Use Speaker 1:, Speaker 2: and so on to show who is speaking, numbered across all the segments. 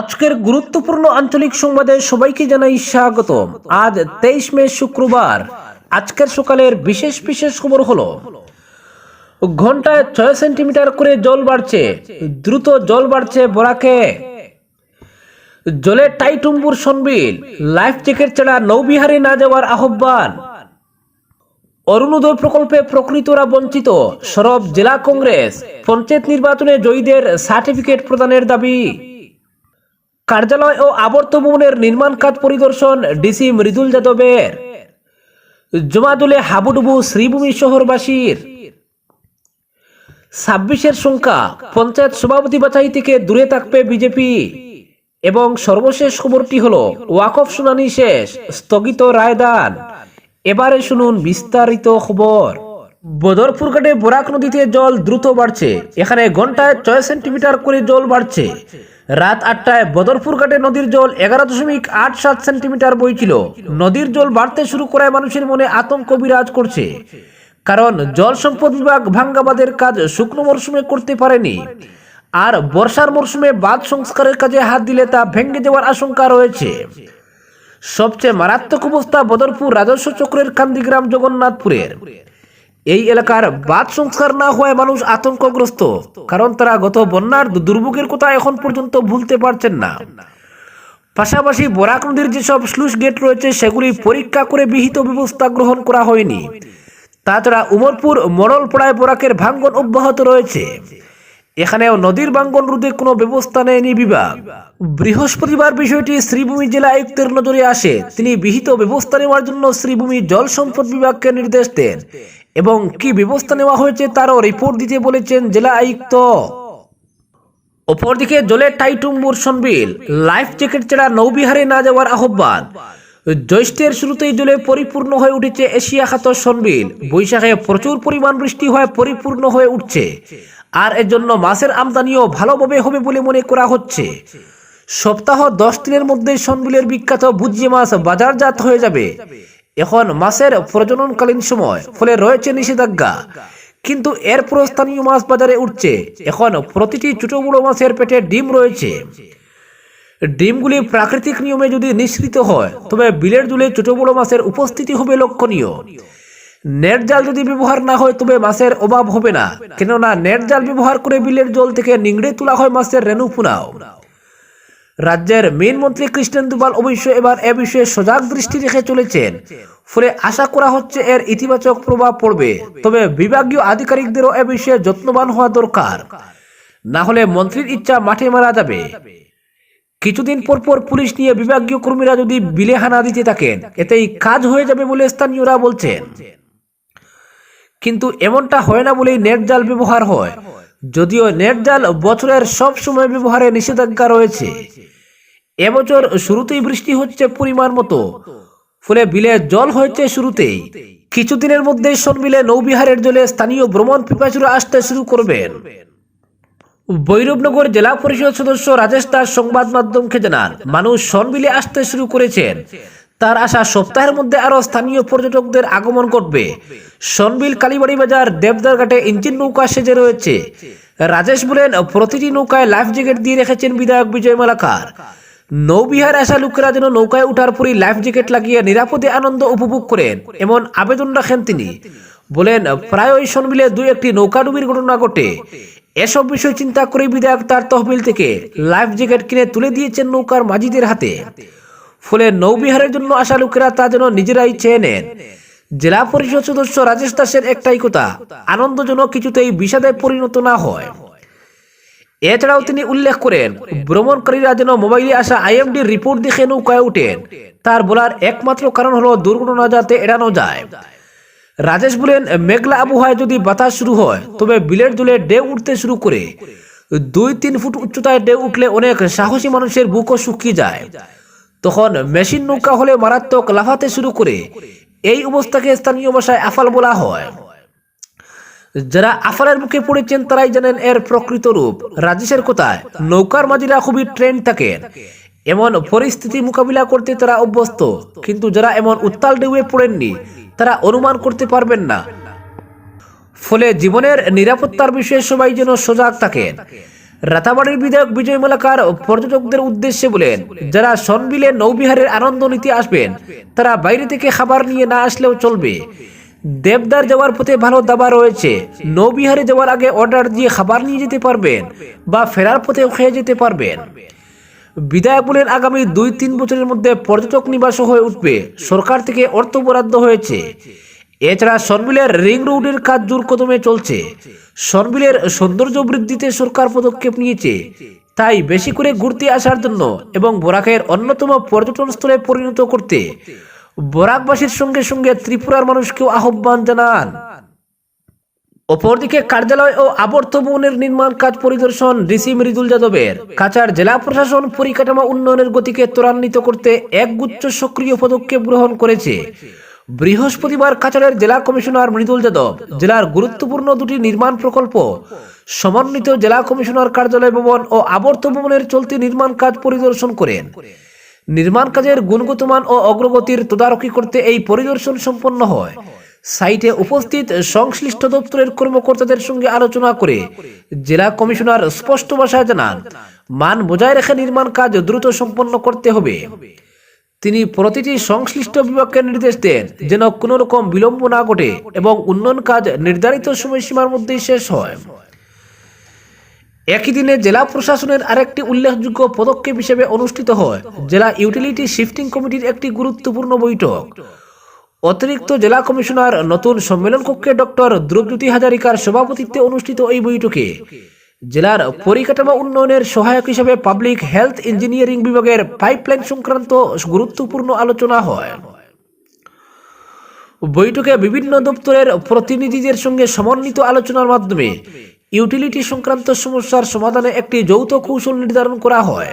Speaker 1: আজকের গুরুত্বপূর্ণ আঞ্চলিক সংবাদে সবাইকে জানাই স্বাগত আজ তেইশ মে শুক্রবার। আজকের সকালের বিশেষ বিশেষ খবর হলো, ঘন্টায় ছয় সেন্টিমিটার করে জল বাড়ছে, দ্রুত জল বাড়ছে বরাকে। জলে টাইটুম্বুর সনবিল, লাইফ জ্যাকেট ছাড়া নৌবিহারে না যাওয়ার আহ্বান। অরুণোদয় প্রকল্পে প্রকৃতরা বঞ্চিত, সরব জেলা কংগ্রেস, পঞ্চায়েত নির্বাচনে জয়ীদের সার্টিফিকেট প্রদানের দাবি। কার্যালয় ও আবর্ত ভবনের নির্মাণ কাজ পরিদর্শন ডিসি মৃদুল যাদবের। জমাদুলে হাবুডুবু শ্রীভূমি শহরবাসীর। ছাব্বিশের সংখ্যা, পঞ্চায়েত সভাপতি বাছাই থেকে দূরে থাকবে বিজেপি। এবং সর্বশেষ খবরটি হল, ওয়াকফ শুনানি শেষ, স্থগিত রায়দান। এবারে শুনুন বিস্তারিত খবর। বদরপুর ঘাটে বরাক নদীতে জল দ্রুত বাড়ছে। এখানে ঘন্টায় ছয় সেন্টিমিটার করে জল বাড়ছে। রাত আটটায় বদরপুর ঘাটে নদীর জল এগারো দশমিক আট সাত সেন্টিমিটার বইছিল। নদীর জল বাড়তে শুরু করায় মানুষের মনে আতঙ্ক বিরাজ করছে। কারণ জল সম্পদ বিভাগ ভাঙ্গাবাদের কাজ শুকনো মরশুমে করতে পারেনি। আর বর্ষার মরশুমে বাঁধ সংস্কারের কাজে হাত দিলে তা ভেঙে যাওয়ার আশঙ্কা রয়েছে। সবচেয়ে মারাত্মক অবস্থা বদরপুর রাজস্ব চক্রের কান্দিগ্রাম জগন্নাথপুরের। এই এলাকার বাদ সংস্কার না হওয়ায় মানুষ আতঙ্কগ্রস্ত। কারণ তারা গত বন্যার দুর্ভোগের কথা এখন পর্যন্ত ভুলতে পারছেন না। পাশাপাশি বরাক নদীর যেসব স্লুস গেট রয়েছে, সেগুলি পরীক্ষা করে বিহিত ব্যবস্থা গ্রহণ করা হয়নি। তাছাড়া উমরপুর, মরলপাড়ায় বরাকের ভাঙ্গন অব্যাহত রয়েছে। এখানেও নদীর ভাঙ্গন রোধে কোনো ব্যবস্থা নেয়নি বিভাগ। বৃহস্পতিবার বিষয়টি শ্রীভূমি জেলা আয়ুক্তের নজরে আসে। তিনি বিহিত ব্যবস্থা নেওয়ার জন্য শ্রীভূমি জল সম্পদ বিভাগকে নির্দেশ দেন এবং কি ব্যবস্থা নেওয়া হয়েছে তারও রিপোর্ট দিতে বলেছেন জেলা আয়ুক্ত। অপরদিকে জলে টাইটুম্বুর সনবিল লাইফ জ্যাকেট ছাড়া নৌবিহারে না যাওয়ার আহ্বান। জ্যৈষ্ঠের শুরুতেই জলে পরিপূর্ণ হয়ে উঠেছে এশিয়া খাত সনবিল বৈশাখে প্রচুর পরিমাণ বৃষ্টি হয় পরিপূর্ণ হয়ে উঠছে। আর এর জন্য মাছের আমদানিও ভালোভাবে হবে বলে মনে করা হচ্ছে। সপ্তাহ দশ দিনের মধ্যে সনবিলের বিখ্যাত ভুজিয়ে মাছ বাজারজাত হয়ে যাবে। এখন মাছের প্রজননকালীন সময়, ফলে রয়েছে নিষেধাজ্ঞা। কিন্তু এরপর স্থানীয় মাছ বাজারে উঠছে। এখন প্রতিটি ছোট বড় মাছের পেটে ডিম রয়েছে। ডিমগুলি প্রাকৃতিক নিয়মে যদি নিঃসৃত হয়, তবে বিলের জলে ছোট বড় মাছের উপস্থিতি হবে লক্ষণীয়। নেট জাল যদি ব্যবহার না হয়, তবে মাছের অভাব হবে না। কেননা, নেট জাল ব্যবহার করে বিলের জল থেকে নিংড়ে তোলা হয় মাছের রেণু পুনাও। রাজ্যের মেন মন্ত্রী কৃষ্ণেন্দু পাল অবশ্য এবার এ বিষয়ে সজাগ দৃষ্টি রেখে চলেছেন। ফলে আশা করা হচ্ছে এর ইতিবাচক প্রভাব পড়বে। তবে বিভাগীয় আধিকারিকদেরও এ বিষয়ে যত্নবান হওয়া দরকার। না হলে মন্ত্রীর ইচ্ছা মাঠে মারা যাবে। কিছুদিন পর পর পুলিশ নিয়ে বিভাগীয় কর্মীরা যদি বিলে হানা দিতে থাকেন, এতেই কাজ হয়ে যাবে বলে স্থানীয়রা বলছেন। কিন্তু এমনটা হয় না বলেই নেট জাল ব্যবহার হয়। যদিও নেট জাল বছরের সব সময় ব্যবহারে নিষেধাজ্ঞা রয়েছে। এবছর শুরুতেই বৃষ্টি হচ্ছে পরিমাণ মতো। ফলে বিলে জল হয়েছে শুরুতেই। কিছুদিনের মধ্যে সনবিলে নৌবিহারের জলে স্থানীয় ভ্রমণ পিপাসুরা আসতে শুরু করবেন। বৈরবনগর জেলা পরিষদ সদস্য রাজেশ দাস সংবাদ মাধ্যমকে জানান, মানুষ সনবিলে আসতে শুরু করেছেন। তার আশা সপ্তাহের মধ্যে আরও স্থানীয় পর্যটকদের আগমন ঘটবে। সনবিল কালীবাড়ি বাজার, দেবদার ঘাটে ইঞ্জিন নৌকা সেজে রয়েছে। রাজেশ বলেন, প্রতিটি নৌকায় লাইফ জ্যাকেট দিয়ে রেখেছেন বিধায়ক বিজয় মালাকার। নৌবিহার আসা লোকেরা যেন নৌকায় উঠার পরই লাইফ জ্যাকেট লাগিয়ে নিরাপদে আনন্দ উপভোগ করেন, এমন আবেদন রাখেন তিনি। বলেন প্রায় ওই সনবিলে দুই একটি নৌকাডুবির ঘটনা ঘটে। এসব বিষয় চিন্তা করে বিধায়ক তার তহবিল থেকে লাইফ জ্যাকেট কিনে তুলে দিয়েছেন নৌকার মাঝিদের হাতে। ফলে নৌবিহারের জন্য আসা লোকেরা তা যেন নিজেরাই চেয়ে নেন। জেলা পরিষদ সদস্য রাজেশ দাসের একটাই কথা, আনন্দজনক কিছুতেই বিষাদে পরিণত না হয়। এছাড়াও তিনি উল্লেখ করেন, ভ্রমণকারীরা যেন মোবাইলে আসা আইএমডি রিপোর্ট দেখে নৌকায় উঠেন। তার বলার একমাত্র কারণ হলো দুর্ঘটনা যাতে এড়ানো যায়। রাজেশ বলেন, মেঘলা আবহাওয়ায় যদি বাতাস শুরু হয়, তবে বিলের জলে ডে উঠতে শুরু করে। দুই তিন ফুট উচ্চতায় ডে উঠলে অনেক সাহসী মানুষের বুকও শুকিয়ে যায়। তখন মেশিন নৌকা হলে মারাত্মক লাফাতে শুরু করে এই অবস্থাকে স্থানীয় ভাষায় আফাল বলা হয়। যারা আফালের মুখে পড়েছেন তারাই জানেন এর প্রকৃত রূপ। রাজেশের কথায়, নৌকার মাঝিরা খুবই ট্রেন থাকেন। এমন পরিস্থিতি মোকাবিলা করতে তারা অভ্যস্ত। কিন্তু যারা এমন উত্তাল ডেউয়ে পড়েননি, তারা অনুমান করতে পারবেন না। ফলে জীবনের নিরাপত্তার বিষয়ে সবাই যেন সজাগ থাকেন। রাতাবাড়ির বিধায়ক বিজয় মালাকার পর্যটকদের উদ্দেশ্যে বলেন, যারা সনবিলে নৌবিহারের আনন্দ নিতে আসবেন, তারা বাইরে থেকে খাবার নিয়ে না আসলেও চলবে। দেবদার যাওয়ার পথে ভালো দাবা রয়েছে। নৌবিহারে যাওয়ার আগে অর্ডার দিয়ে খাবার নিয়ে যেতে পারবেন বা ফেরার পথে খেয়ে যেতে পারবেন। বিধায়ক বলেন, আগামী দুই তিন বছরের মধ্যে পর্যটক নিবাসও হয়ে উঠবে। সরকার থেকে অর্থ বরাদ্দ হয়েছে। এছাড়া সনবিলের রিং রোডের কাজ জোর কদমে চলছে। সনবিলের সৌন্দর্য বৃদ্ধিতে সরকার পদক্ষেপ নিয়েছে। তাই বেশি করে ঘুরতে আসার জন্য এবং বরাকের অন্যতম পর্যটন স্থলে পরিণত করতে বরাকবাসীর সঙ্গে সঙ্গে ত্রিপুরার মানুষকেও আহ্বান জানান। অপরদিকে কার্যালয় ও আবর্ত ভবনের নির্মাণ কাজ পরিদর্শন ডিসি মৃদুল যাদবের। কাছাড় জেলা প্রশাসন পরিকাঠামো উন্নয়নের গতিকে ত্বরান্বিত করতে একগুচ্ছ সক্রিয় পদক্ষেপ গ্রহণ করেছে। বৃহস্পতিবার কাছাড়ের জেলা কমিশনার মৃদুল যাদব, জেলার গুরুত্বপূর্ণ দুটি নির্মাণ প্রকল্প, সমন্বিত জেলা কমিশনার কার্যালয় ভবন ও আবর্ত ভবনের চলতি নির্মাণ কাজ পরিদর্শন করেন। নির্মাণ কাজের গুণগত মান ও অগ্রগতির তদারকি করতে এই পরিদর্শন সম্পন্ন হয়। সাইটে উপস্থিত সংশ্লিষ্ট দপ্তরের কর্মকর্তাদের সঙ্গে আলোচনা করে জেলা কমিশনার স্পষ্ট ভাষায় জানান, মান বজায় রেখে নির্মাণ কাজ দ্রুত সম্পন্ন করতে হবে। তিনি প্রতিটি সংশ্লিষ্ট বিভাগকে নির্দেশ দেন যেন কোনো রকম বিলম্ব না ঘটে এবং উন্নয়ন কাজ নির্ধারিত সময়সীমার মধ্যেই শেষ হয়। একই দিনে জেলা প্রশাসনের আরেকটি উল্লেখযোগ্য পদক্ষেপ হিসেবে অনুষ্ঠিত হয়, জেলা ইউটিলিটি শিফটিং কমিটির একটি গুরুত্বপূর্ণ বৈঠক। অতিরিক্ত জেলা কমিশনার নতুন সম্মেলন কক্ষে ডক্টর ধ্রুবজ্যোতি হাজারিকার সভাপতিত্বে অনুষ্ঠিত এই বৈঠকে জেলার পরিকাঠামো উন্নয়নের সহায়ক হিসেবে পাবলিক হেলথ ইঞ্জিনিয়ারিং বিভাগের পাইপলাইন সংক্রান্ত গুরুত্বপূর্ণ আলোচনা হয়। বৈঠকে বিভিন্ন দপ্তরের প্রতিনিধিদের সঙ্গে সমন্বিত আলোচনার মাধ্যমে ইউটিলিটি সংক্রান্ত সমস্যার সমাধানে একটি যৌথ কৌশল নির্ধারণ করা হয়।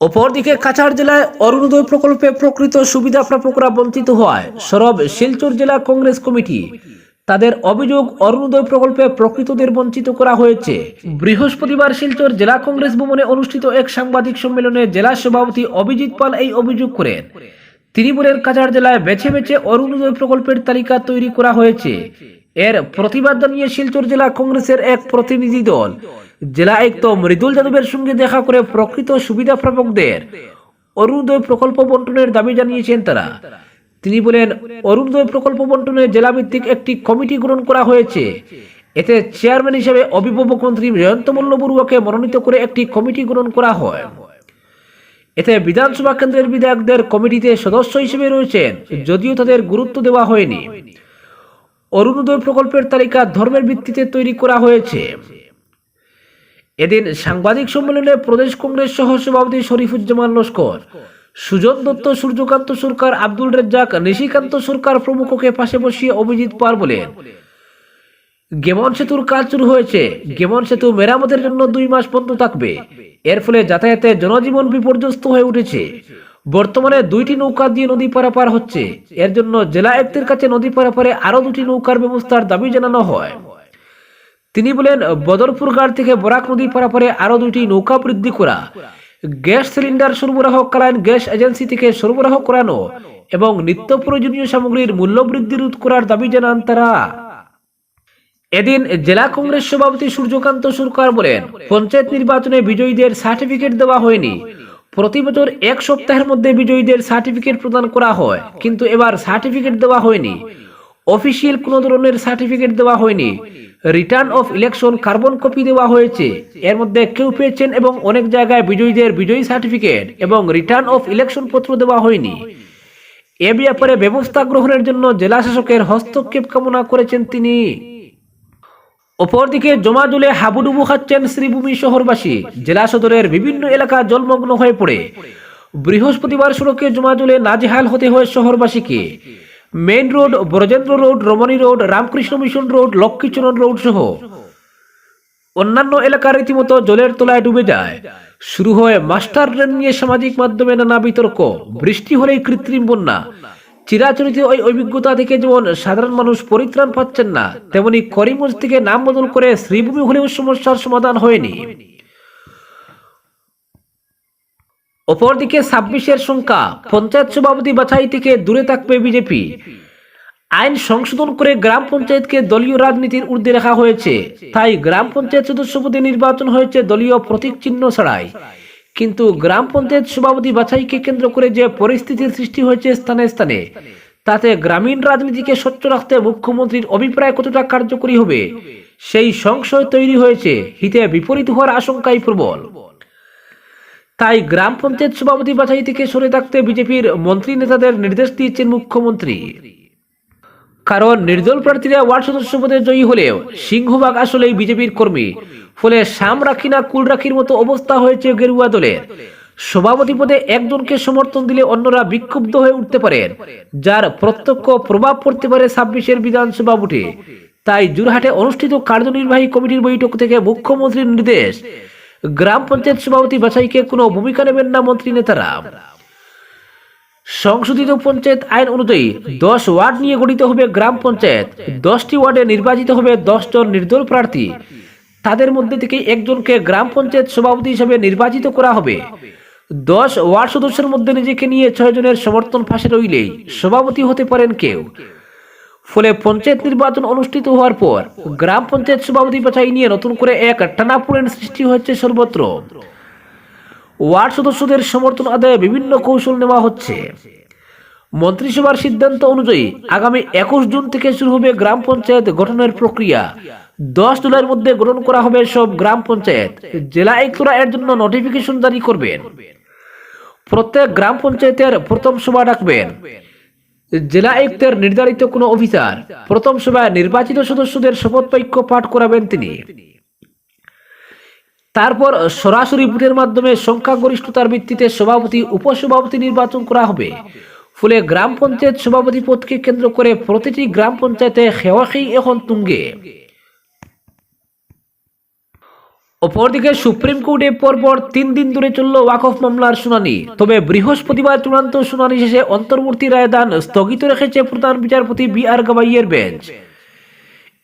Speaker 1: অপরদিকে কাছাড় জেলায় অরুণোদয় প্রকল্পে প্রকৃত সুবিধা প্রাপকরা বঞ্চিত হয় সরব শিলচর জেলা কংগ্রেস কমিটি তাদের অভিযোগ অরুণোদয় প্রকল্পে প্রকৃতদের বঞ্চিত করা হয়েছে। বৃহস্পতিবার শিলচর জেলা কংগ্রেস ভবনে অনুষ্ঠিত এক সাংবাদিক সম্মেলনে জেলা সভাপতি অভিজিৎ পাল এই অভিযোগ করেন। বলেন কাছাড় জেলায় বেছে বেছে অরুণোদয় প্রকল্পের তালিকা তৈরি করা হয়েছে। এর প্রতিবাদ জানিয়ে শিলচর জেলা কংগ্রেসের এক প্রতিনিধি দল, জেলা আয়ুক্ত মৃদুল যাদবের সঙ্গে দেখা করে প্রকৃত সুবিধা প্রাপকদের অরুণোদয় প্রকল্প বন্টনের দাবি জানিয়েছেন তারা। তিনি বলেন অরুণোদয় প্রকল্প বন্টনে জেলাভিত্তিক একটি কমিটি গ্রহণ করা হয়েছে। এতে চেয়ারম্যান হিসেবে অভিভাবক মন্ত্রী জয়ন্ত মল্ল বড়ুয়াকে মনোনীত করে একটি কমিটি গ্রহণ করা হয়। এতে বিধানসভা কেন্দ্রের বিধায়কদের কমিটিতে সদস্য হিসেবে রয়েছেন, যদিও তাদের গুরুত্ব দেওয়া হয়নি। অরুণোদয় প্রকল্পের তালিকা ধর্মের ভিত্তিতে তৈরি করা হয়েছে। এদিন সাংবাদিক সম্মেলনে প্রদেশ কংগ্রেস সহ সভাপতি শরীফুজ্জামান লস্কর সুজন দত্ত সূর্যকান্ত সরকার, আব্দুল রেজ্জাক নিশিকান্ত সরকার প্রমুখকে পাশে বসিয়ে অভিজিৎ পার বলেন। গেমন সেতুর কাজ শুরু হয়েছে। গেমন সেতু মেরামতের জন্য দুই মাস বন্ধ থাকবে। এর ফলে যাতায়াতে জনজীবন বিপর্যস্ত হয়ে উঠেছে। বর্তমানে দুইটি নৌকা দিয়ে নদী পারাপার হচ্ছে। এর জন্য জেলা আয়ুক্তের কাছে নদী পারাপারে আরও দুটি নৌকার ব্যবস্থার দাবি জানানো হয়। তিনি বলেন, বদরপুর ঘাট থেকে বরাক নদী পারাপারে আরও দুইটি নৌকা বৃদ্ধি করা। গ্যাস সিলিন্ডার সরবরাহকালীন গ্যাস এজেন্সি থেকে সরবরাহ করানো এবং নিত্য প্রয়োজনীয় সামগ্রীর মূল্য বৃদ্ধি রোধ করার দাবি জানান তারা। এদিন জেলা কংগ্রেস সভাপতি সূর্যকান্ত সরকার বলেন, পঞ্চায়েত নির্বাচনে বিজয়ীদের সার্টিফিকেট দেওয়া হয়নি। প্রতি বছর এক সপ্তাহের মধ্যে বিজয়ীদের সার্টিফিকেট প্রদান করা হয়, কিন্তু এবার সার্টিফিকেট দেওয়া হয়নি। অফিসিয়াল কোনো ধরনের সার্টিফিকেট দেওয়া হয়নি। Return of election carbon copy দেওয়া হয়েছে। এর মধ্যে কেউ পেয়েছেন এবং অনেক জায়গায় বিজয়ীদের বিজয়ী সার্টিফিকেট এবং রিটার্ন অফ ইলেকশন পত্র দেওয়া হয়নি। এ ব্যাপারে ব্যবস্থা গ্রহণের জন্য জেলা শাসকের হস্তক্ষেপ কামনা করেছেন তিনি। অপরদিকে জমাজুলে হাবুডুবু খাচ্ছেন শ্রীভূমি শহরবাসী। জেলা সদরের বিভিন্ন এলাকা জলমগ্ন হয়ে পড়ে। বৃহস্পতিবার সড়কে জমাজুলে নাজেহাল হতে হয় শহরবাসীকে। Main road, Brajendra road, Ramani road, Ramakrishna Mission road Lakshmicharan road সহ অন্যান্য এলাকা রীতিমতো জলের তলায় ডুবে যায়। শুরু হয় মাস্টার ট্রেন নিয়ে সামাজিক মাধ্যমে নানা বিতর্ক, বৃষ্টি হলেই কৃত্রিম বন্যা। চিরাচরিত ওই অভিজ্ঞতা থেকে যেমন সাধারণ মানুষ পরিত্রাণ পাচ্ছেন না, তেমনি করিমগঞ্জ থেকে নাম বদল করে শ্রীভূমি হলেও সমস্যার সমাধান হয়নি। অপরদিকে ছাব্বিশের সংখ্যা পঞ্চায়েত সভাপতি বাছাই থেকে দূরে থাকবে বিজেপি। আইন সংশোধন করে গ্রাম পঞ্চায়েতকে দলীয় রাজনীতির ঊর্ধ্বে রাখা হয়েছে। তাই গ্রাম পঞ্চায়েত সদস্য পদে নির্বাচন হয়েছে দলীয় প্রতীক চিহ্ন ছাড়াই। কিন্তু গ্রাম পঞ্চায়েত সভাপতি বাছাইকে কেন্দ্র করে যে পরিস্থিতির সৃষ্টি হয়েছে স্থানে স্থানে, তাতে গ্রামীণ রাজনীতিকে স্বচ্ছ রাখতে মুখ্যমন্ত্রীর অভিপ্রায় কতটা কার্যকরী হবে, সেই সংশয় তৈরি হয়েছে। হিতে বিপরীত হওয়ার আশঙ্কাই প্রবল। তাই গ্রাম পঞ্চায়েত সভাপতি বাছাই থেকে সরে থাকতে বিজেপির মন্ত্রী নেতাদের নির্দেশ দিয়েছেন মুখ্যমন্ত্রী। কারণ নির্দল প্রার্থীরা ওয়ার্ড সদস্য পদে জয়ী হলেও সিংহভাগ আসলেই বিজেপির কর্মী। ফলে শাম রাখি না কুল রাখির মতো অবস্থা হয়েছে গেরুয়া দলের। সভাপতি পদে একজনকে সমর্থন দিলে অন্যরা বিক্ষুব্ধ হয়ে উঠতে পারেন যার প্রত্যক্ষ প্রভাব পড়তে পারে ছাব্বিশের বিধানসভা ভোটে। তাই জোরহাটে অনুষ্ঠিত কার্যনির্বাহী কমিটির বৈঠক থেকে মুখ্যমন্ত্রীর নির্দেশ গ্রাম পঞ্চায়েত সভাপতি বাছাইকে কোনো ভূমিকা নেবেন না মন্ত্রী নেতারা। সংশোধিত পঞ্চায়েত আইন অনুযায়ী দশ ওয়ার্ড নিয়ে গঠিত হবে গ্রাম পঞ্চায়েত। দশটি ওয়ার্ডে নির্বাচিত হবে দশজন নির্দল প্রার্থী। তাদের মধ্যে থেকে একজনকে গ্রাম পঞ্চায়েত সভাপতি হিসেবে নির্বাচিত করা হবে। দশ ওয়ার্ড সদস্যের মধ্যে নিজেকে নিয়ে ছয় জনের সমর্থন ফাঁসে রইলেই সভাপতি হতে পারেন কেউ। ফলে পঞ্চায়েত নির্বাচন অনুষ্ঠিত হওয়ার পর গ্রাম পঞ্চায়েত সভাপতি বাছাই নিয়ে নতুন করে এক টানাপোড়েন সৃষ্টি হচ্ছে সর্বত্র। ওয়ার্ড সদস্যদের সমর্থন আদায়ে বিভিন্ন কৌশল নেওয়া হচ্ছে। মন্ত্রিসভার সিদ্ধান্ত অনুযায়ী আগামী একুশ জুন থেকে শুরু হবে গ্রাম পঞ্চায়েত গঠনের প্রক্রিয়া। দশ জুলাইয়ের মধ্যে গঠন করা হবে সব গ্রাম পঞ্চায়েত। জেলা আয়ুক্তরা এর জন্য নোটিফিকেশন জারি করবেন। প্রত্যেক গ্রাম পঞ্চায়েতের প্রথম সভা ডাকবেন। জেলা আয়ুক্তের নির্ধারিত কোনো অফিসার প্রথম সভায় নির্বাচিত সদস্যদের শপথ বাক্য পাঠ করাবেন তিনি। তারপর সরাসরি ভোটের মাধ্যমে সংখ্যাগরিষ্ঠতার ভিত্তিতে সভাপতি, উপসভাপতি নির্বাচন করা হবে। ফলে গ্রাম পঞ্চায়েত সভাপতি পদকে কেন্দ্র করে প্রতিটি গ্রাম পঞ্চায়েতে খেওয়াখেই এখন তুঙ্গে। অপরদিকে সুপ্রিম কোর্টে পরপর তিন দিন ধরে চলল ওয়াকফ মামলার শুনানি। তবে বৃহস্পতিবার চূড়ান্ত শুনানি শেষে অন্তর্বর্তী রায়দান স্থগিত রেখেছে প্রধান বিচারপতি বি আর গাবাইয়ের বেঞ্চ।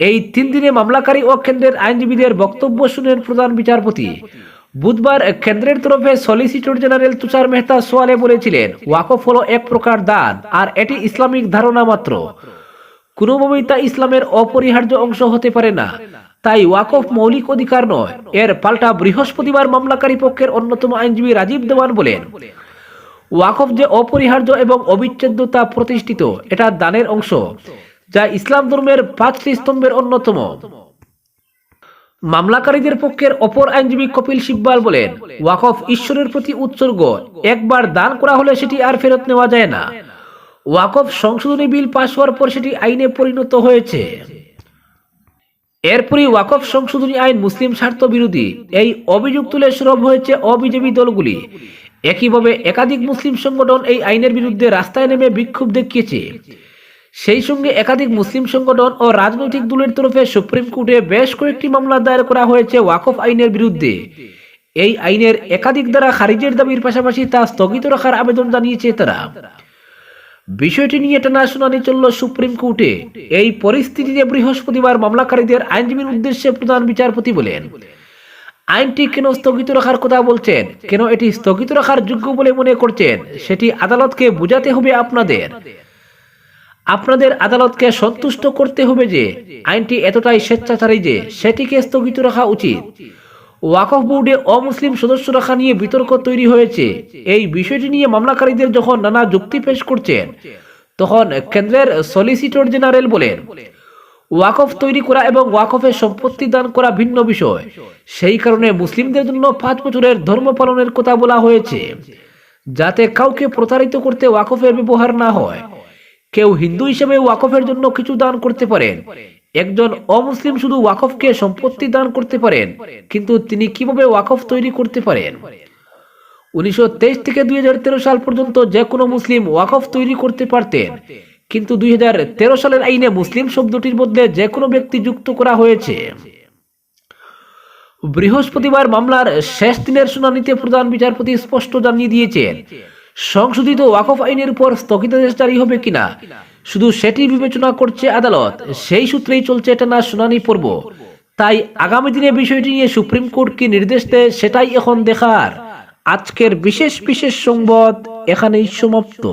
Speaker 1: এই তিন দিনে মামলাকারী ও কেন্দ্রের আইনজীবীদের বক্তব্য শুনেন প্রধান বিচারপতি। বুধবার কেন্দ্রের তরফে সলিসিটর জেনারেল তুষার মেহতা সোয়ালে বলেছিলেন, ওয়াকফ হলো এক প্রকার দান, আর এটি ইসলামিক ধারণা মাত্র। কোনোভাবেই তা ইসলামের অপরিহার্য অংশ হতে পারে না। তাই ওয়াকফ মৌলিক অধিকার নয়। এর পাল্টা বৃহস্পতিবার মামলাকারী পক্ষের অন্যতম আইনজীবী রাজীব দেওয়ান বলেন, ওয়াকফ যে অপরিহার্য এবং অবিচ্ছেদ্য তা প্রতিষ্ঠিত, এটা দানের অংশ, যা ইসলাম ধর্মের পাঁচটি স্তম্ভের অন্যতম। মামলাকারীদের পক্ষের অপর আইনজীবী কপিল সিব্বাল বলেন, ওয়াকফ ঈশ্বরের প্রতি উৎসর্গ, একবার দান করা হলে সেটি আর ফেরত নেওয়া যায় না। ওয়াকফ সংশোধনী বিল পাশ হওয়ার পর সেটি আইনে পরিণত হয়েছে। এরপরই ওয়াকফ সংশোধনী আইন মুসলিম স্বার্থ বিরোধী এই অভিযোগ তুলে সরব হয়েছে অবিজেপি দলগুলি। একইভাবে একাধিক মুসলিম সংগঠন এই আইনের বিরুদ্ধে রাস্তায় নেমে বিক্ষোভ দেখিয়েছে। সেই সঙ্গে একাধিক মুসলিম সংগঠন ও রাজনৈতিক দলের তরফে সুপ্রিম কোর্টে বেশ কয়েকটি মামলা দায়ের করা হয়েছে ওয়াকফ আইনের বিরুদ্ধে। এই আইনের একাধিক দ্বারা খারিজের দাবির পাশাপাশি তা স্থগিত রাখার আবেদন জানিয়েছে তারা। বিষয়টি নিয়ে টানা শুনানি চলল সুপ্রিম কোর্টে। এই পরিস্থিতিতে বৃহস্পতিবার মামলাকারীদের আইনজীবীর উদ্দেশ্যে প্রধান বিচারপতি বলেন, আইনটি কেন স্থগিত রাখার কথা বলছেন? কেন এটি স্থগিত রাখার যোগ্য বলে মনে করছেন? সেটি আদালতকে বোঝাতে হবে আপনাদের। আপনাদের আদালতকে সন্তুষ্ট করতে হবে যে, আইনটি এতটাই স্বেচ্ছাচারী যে, সেটিকে স্থগিত রাখা উচিত। ওয়াকফ বোর্ডে অমুসলিম সদস্য রাখা নিয়ে বিতর্ক তৈরি হয়েছে। এই বিষয়টি নিয়ে মামলাকারীদের যখন নানা যুক্তি পেশ করছেন, তখন কেন্দ্রের সলিসিটর জেনারেল বলেন, ওয়াকফ তৈরি করা এবং ওয়াকফের সম্পত্তি দান করা ভিন্ন বিষয়। সেই কারণে মুসলিমদের জন্য পাঁচ বছরের ধর্ম পালনের কথা বলা হয়েছে। যাতে কাউকে প্রতারিত করতে ওয়াকফের ব্যবহার না হয়। কেউ হিন্দু হিসেবে ওয়াকফের জন্য কিছু দান করতে পারেন। একজন অমুসলিম শুধু ওয়াকফকে সম্পত্তি দান করতে পারেন, কিন্তু তিনি কীভাবে ওয়াকফ তৈরি করতে পারেন? উনিশশো থেকে দুই সাল পর্যন্ত যে কোনো মুসলিম ওয়াকফ তৈরি করতে পারতেন, কিন্তু দুই হাজার তেরো সালের আইনে মুসলিম শব্দটির মধ্যে যে কোনো ব্যক্তি যুক্ত করা হয়েছে। বৃহস্পতিবার মামলার শেষ দিনের শুনানিতে প্রধান বিচারপতি স্পষ্ট জানিয়ে দিয়েছেন সংশোধিত ওয়াকফ আইনের উপর স্থগিতাদেশ জারি হবে কিনা? শুধু সেটি বিবেচনা করছে আদালত। সেই সূত্রেই চলছে এটা না শুনানি পর্ব। তাই আগামী দিনে বিষয়টি নিয়ে সুপ্রিম কোর্ট কি নির্দেশ দেয় সেটাই এখন দেখার। আজকের বিশেষ বিশেষ সংবাদ এখানেই সমাপ্ত।